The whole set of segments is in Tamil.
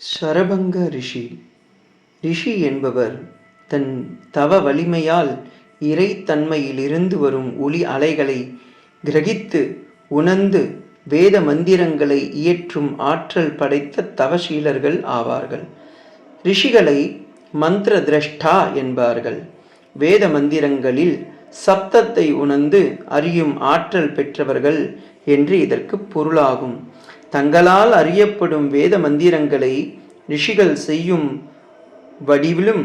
சரபங்க ரிஷி. ரிஷி என்பவர் தன் தவ வலிமையால் இறைத்தன்மையிலிருந்து வரும் ஒளி அலைகளை கிரகித்து உணர்ந்து வேத மந்திரங்களை இயற்றும் ஆற்றல் படைத்த தவசீலர்கள் ஆவார்கள். ரிஷிகளை மந்திர திரஷ்டா என்பார்கள். வேத மந்திரங்களில் சப்தத்தை உணர்ந்து அறியும் ஆற்றல் பெற்றவர்கள் என்று இதற்கு பொருளாகும். தங்களால் அறியப்படும் வேத மந்திரங்களை ரிஷிகள் செய்யும் வடிவிலும்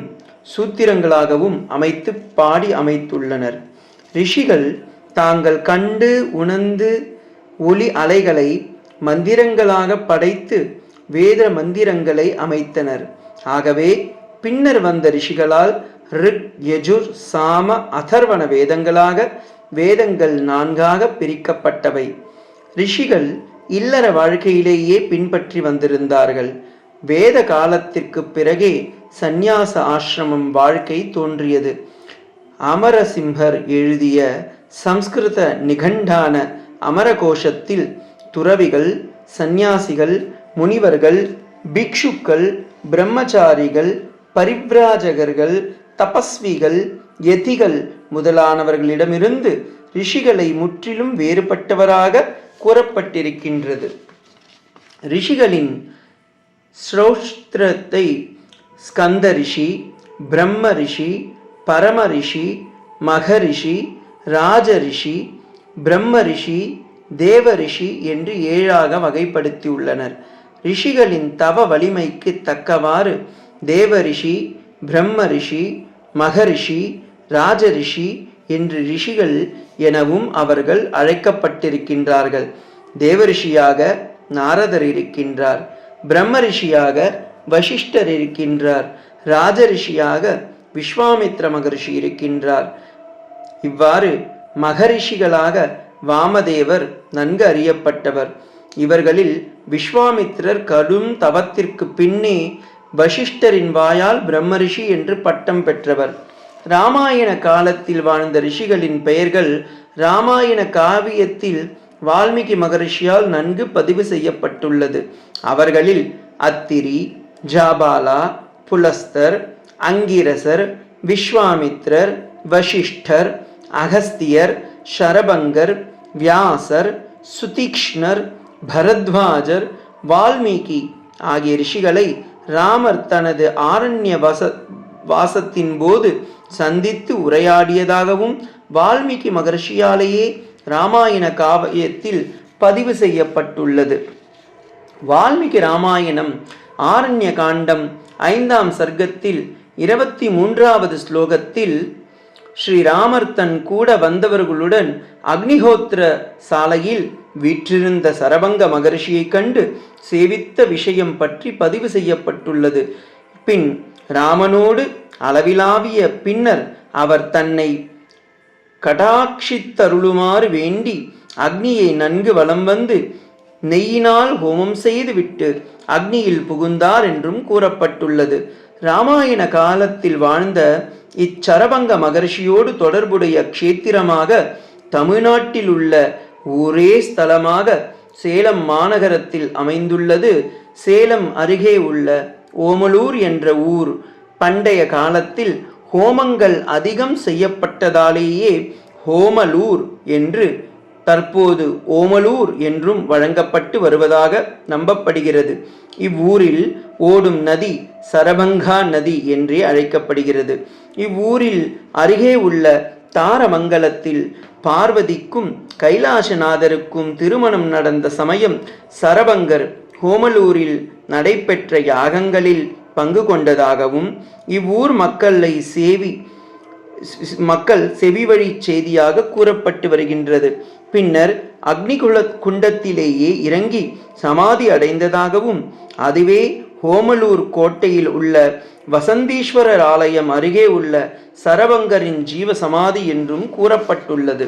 சூத்திரங்களாகவும் அமைத்து பாடி அமைத்துள்ளனர். ரிஷிகள் தாங்கள் கண்டு உணர்ந்து ஒளி அலைகளை மந்திரங்களாக படைத்து வேத மந்திரங்களை அமைத்தனர். ஆகவே பின்னர் வந்த ரிஷிகளால் ரிக் யஜுர் சாம அதர்வன வேதங்களாக வேதங்கள் நான்காக பிரிக்கப்பட்டவை. ரிஷிகள் இல்லற வாழ்க்கையிலேயே பின்பற்றி வந்திருந்தார்கள். வேத காலத்திற்கு பிறகே சந்நியாச ஆசிரமம் வாழ்க்கை தோன்றியது. அமரசிம்ஹர் எழுதிய சம்ஸ்கிருத நிகண்டான அமரகோஷத்தில் துறவிகள் சந்நியாசிகள் முனிவர்கள் பிக்ஷுக்கள் பிரம்மச்சாரிகள் பரிவிராஜகர்கள் தபஸ்விகள் யதிகள் முதலானவர்களிடமிருந்து ரிஷிகளை முற்றிலும் வேறுபட்டவராக கூறப்பட்டிருக்கின்றது. ரிஷிகளின் ஸ்ரோஷ்திரத்தை ஸ்கந்த ரிஷி பிரம்ம ரிஷி பரம ரிஷி மகரிஷி ராஜ ரிஷி பிரம்ம ரிஷி தேவ ரிஷி என்று ஏழாக வகைப்படுத்தியுள்ளனர். ரிஷிகளின் தவ வலிமைக்கு தக்கவாறு தேவ ரிஷி பிரம்ம ரிஷி மகரிஷி ராஜரிஷி என்று ரிஷிகள் எனவும் அவர்கள் அழைக்கப்பட்டிருக்கின்றார்கள். தேவரிஷியாக நாரதர் இருக்கின்றார். பிரம்ம ரிஷியாக வசிஷ்டர் இருக்கின்றார். ராஜரிஷியாக விஸ்வாமித்ர மகரிஷி இருக்கின்றார். இவ்வாறு மகரிஷிகளாக வாமதேவர் நன்கு அறியப்பட்டவர். இவர்களில் விஸ்வாமித்திரர் கடும் தவத்திற்கு பின்னே வசிஷ்டரின் வாயால் பிரம்மரிஷி என்று பட்டம் பெற்றவர். ராமாயண காலத்தில் வாழ்ந்த ரிஷிகளின் பெயர்கள் ராமாயண காவியத்தில் வால்மீகி மகரிஷியால் நன்கு பதிவு செய்யப்பட்டுள்ளது. அவர்களில் அத்திரி ஜாபாலா புலஸ்தர் அங்கிரசர் விஸ்வாமித்ரர் வசிஷ்டர் அகஸ்தியர் ஷரபங்கர் வியாசர் சுதீக்ஷ்ணர் பரத்வாஜர் வால்மீகி ஆகிய ரிஷிகளை ராமர் தனது ஆரண்ய வச வாசத்தின் போது சந்தித்து உரையாடியதாகவும் வால்மீகி மகர்ஷியாலேயே ராமாயண காவியத்தில் பதிவு செய்யப்பட்டுள்ளது. வால்மீகி ராமாயணம் ஆரண்ய காண்டம் ஐந்தாம் சர்க்கத்தில் இருபத்தி மூன்றாவது ஸ்லோகத்தில் ஸ்ரீராமர் தன் கூட வந்தவர்களுடன் அக்னிஹோத்திர சாலையில் வீற்றிருந்த சரபங்க மகர்ஷியைக் கண்டு சேவித்த விஷயம் பற்றி பதிவு செய்யப்பட்டுள்ளது. பின் ராமனோடு அளவிலாவிய பின்னர் அவர் தன்னை கடாட்சித்தருளுமாறு வேண்டி அக்னியை நன்கு வலம் வந்து நெய்யினால் ஹோமம் செய்துவிட்டு அக்னியில் புகுந்தார் என்றும் கூறப்பட்டுள்ளது. இராமாயண காலத்தில் வாழ்ந்த இச்சரபங்க மகர்ஷியோடு தொடர்புடைய க்ஷேத்திரமாக தமிழ்நாட்டில் உள்ள ஒரே ஸ்தலமாக சேலம் மாநகரத்தில் அமைந்துள்ளது. சேலம் அருகே உள்ள ஓமலூர் என்ற ஊர் பண்டைய காலத்தில் ஹோமங்கள் அதிகம் செய்யப்பட்டதாலேயே ஹோமலூர் என்று தற்போது ஓமலூர் என்றும் வழங்கப்பட்டு வருவதாக நம்பப்படுகிறது. இவ்வூரில் ஓடும் நதி சரபங்கா நதி என்றே அழைக்கப்படுகிறது. இவ்வூரில் அருகே உள்ள தாரமங்கலத்தில் பார்வதிக்கும் கைலாசநாதருக்கும் திருமணம் நடந்த சமயம் சரபங்கர் ஹோமலூரில் நடைபெற்ற யாகங்களில் பங்கு கொண்டதாகவும் இவ்வூர் மக்களை சேவி மக்கள் செவிவழி செய்தியாக கூறப்பட்டு வருகின்றது. பின்னர் அக்னிகுல குண்டத்திலேயே இறங்கி சமாதி அடைந்ததாகவும் அதுவே ஹோமலூர் கோட்டையில் உள்ள வசந்தீஸ்வரர் ஆலயம் அருகே உள்ள சரபங்கரின் ஜீவ சமாதி என்றும் கூறப்பட்டுள்ளது.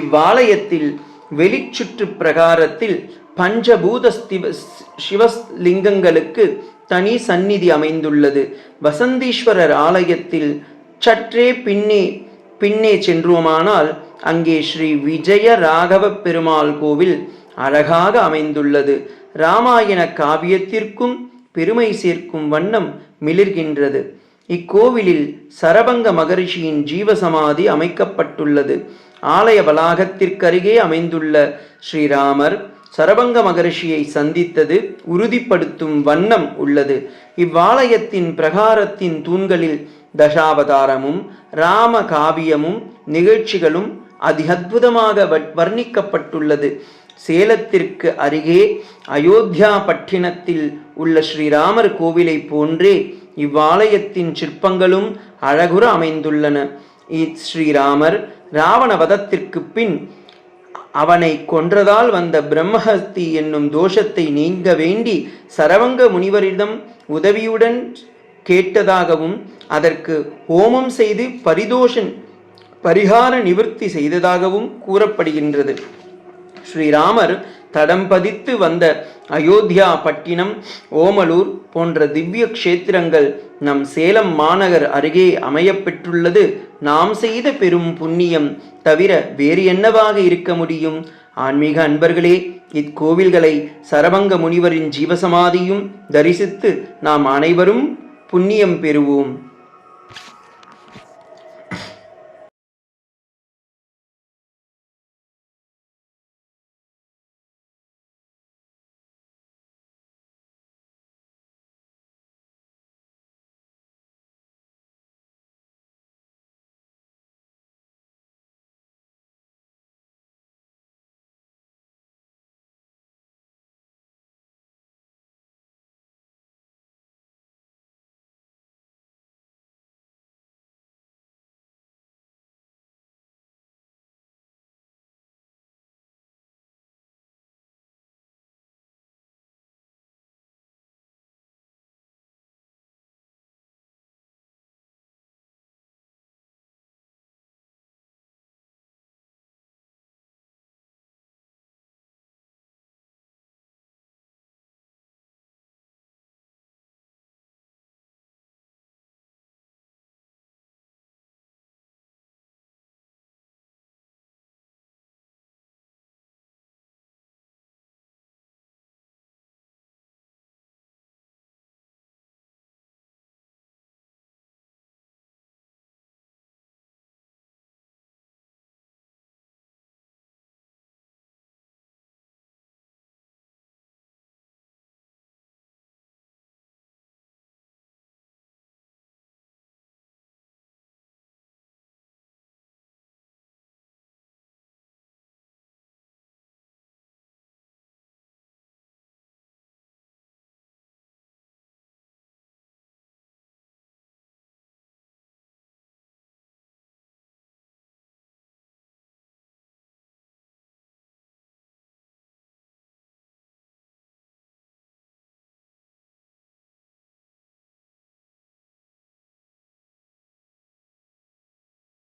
இவ்வாலயத்தில் வெளிச்சுற்று பிரகாரத்தில் பஞ்சபூத சிவலிங்கங்களுக்கு தனி சந்நிதி அமைந்துள்ளது. வசந்தீஸ்வரர் ஆலயத்தில் சற்றே பின்னே பின்னே சென்றோமானால் அங்கே ஸ்ரீ விஜய ராகவ பெருமாள் கோவில் அழகாக அமைந்துள்ளது. இராமாயண காவியத்திற்கும் பெருமை சேர்க்கும் வண்ணம் மிளிர்கின்றது. இக்கோவிலில் சரபங்க மகரிஷியின் ஜீவசமாதி அமைக்கப்பட்டுள்ளது. ஆலய வளாகத்திற்கருகே அமைந்துள்ள ஸ்ரீராமர் சரபங்க மகரிஷியை சந்தித்தது உறுதிப்படுத்தும் வண்ணம் உள்ளது. இவ்வாலயத்தின் பிரகாரத்தின் தூண்களில் தசாவதாரமும் ராம காவியமும் நிகழ்ச்சிகளும் அதிஅற்புதமாக வர்ணிக்கப்பட்டுள்ளது. சேலத்திற்கு அருகே அயோத்தியா பட்டினத்தில் உள்ள ஸ்ரீராமர் கோவிலை போன்றே இவ்வாலயத்தின் சிற்பங்களும் அழகுற அமைந்துள்ளன. ஸ்ரீராமர் ராவண வதத்திற்கு பின் அவனை கொன்றதால் வந்த பிரம்மஹஸ்தி என்னும் தோஷத்தை நீங்க வேண்டி சரவங்க முனிவரிடம் உதவியுடன் கேட்டதாகவும் அதற்கு ஹோமம் செய்து பரிதோஷன் பரிகார நிவர்த்தி செய்ததாகவும் கூறப்படுகின்றது. ஸ்ரீராமர் தடம் பதித்து வந்த அயோத்தியா பட்டினம் ஓமலூர் போன்ற திவ்ய க்ஷேத்திரங்கள் நம் சேலம் மாநகர் அருகே அமையப்பெற்றுள்ளது நாம் செய்த பெரும் புண்ணியம் தவிர வேறு என்னவாக இருக்க முடியும்? ஆன்மீக அன்பர்களே இக்கோவில்களை சரபங்க முனிவரின் ஜீவசமாதியும் தரிசித்து நாம் அனைவரும் புண்ணியம் பெறுவோம்.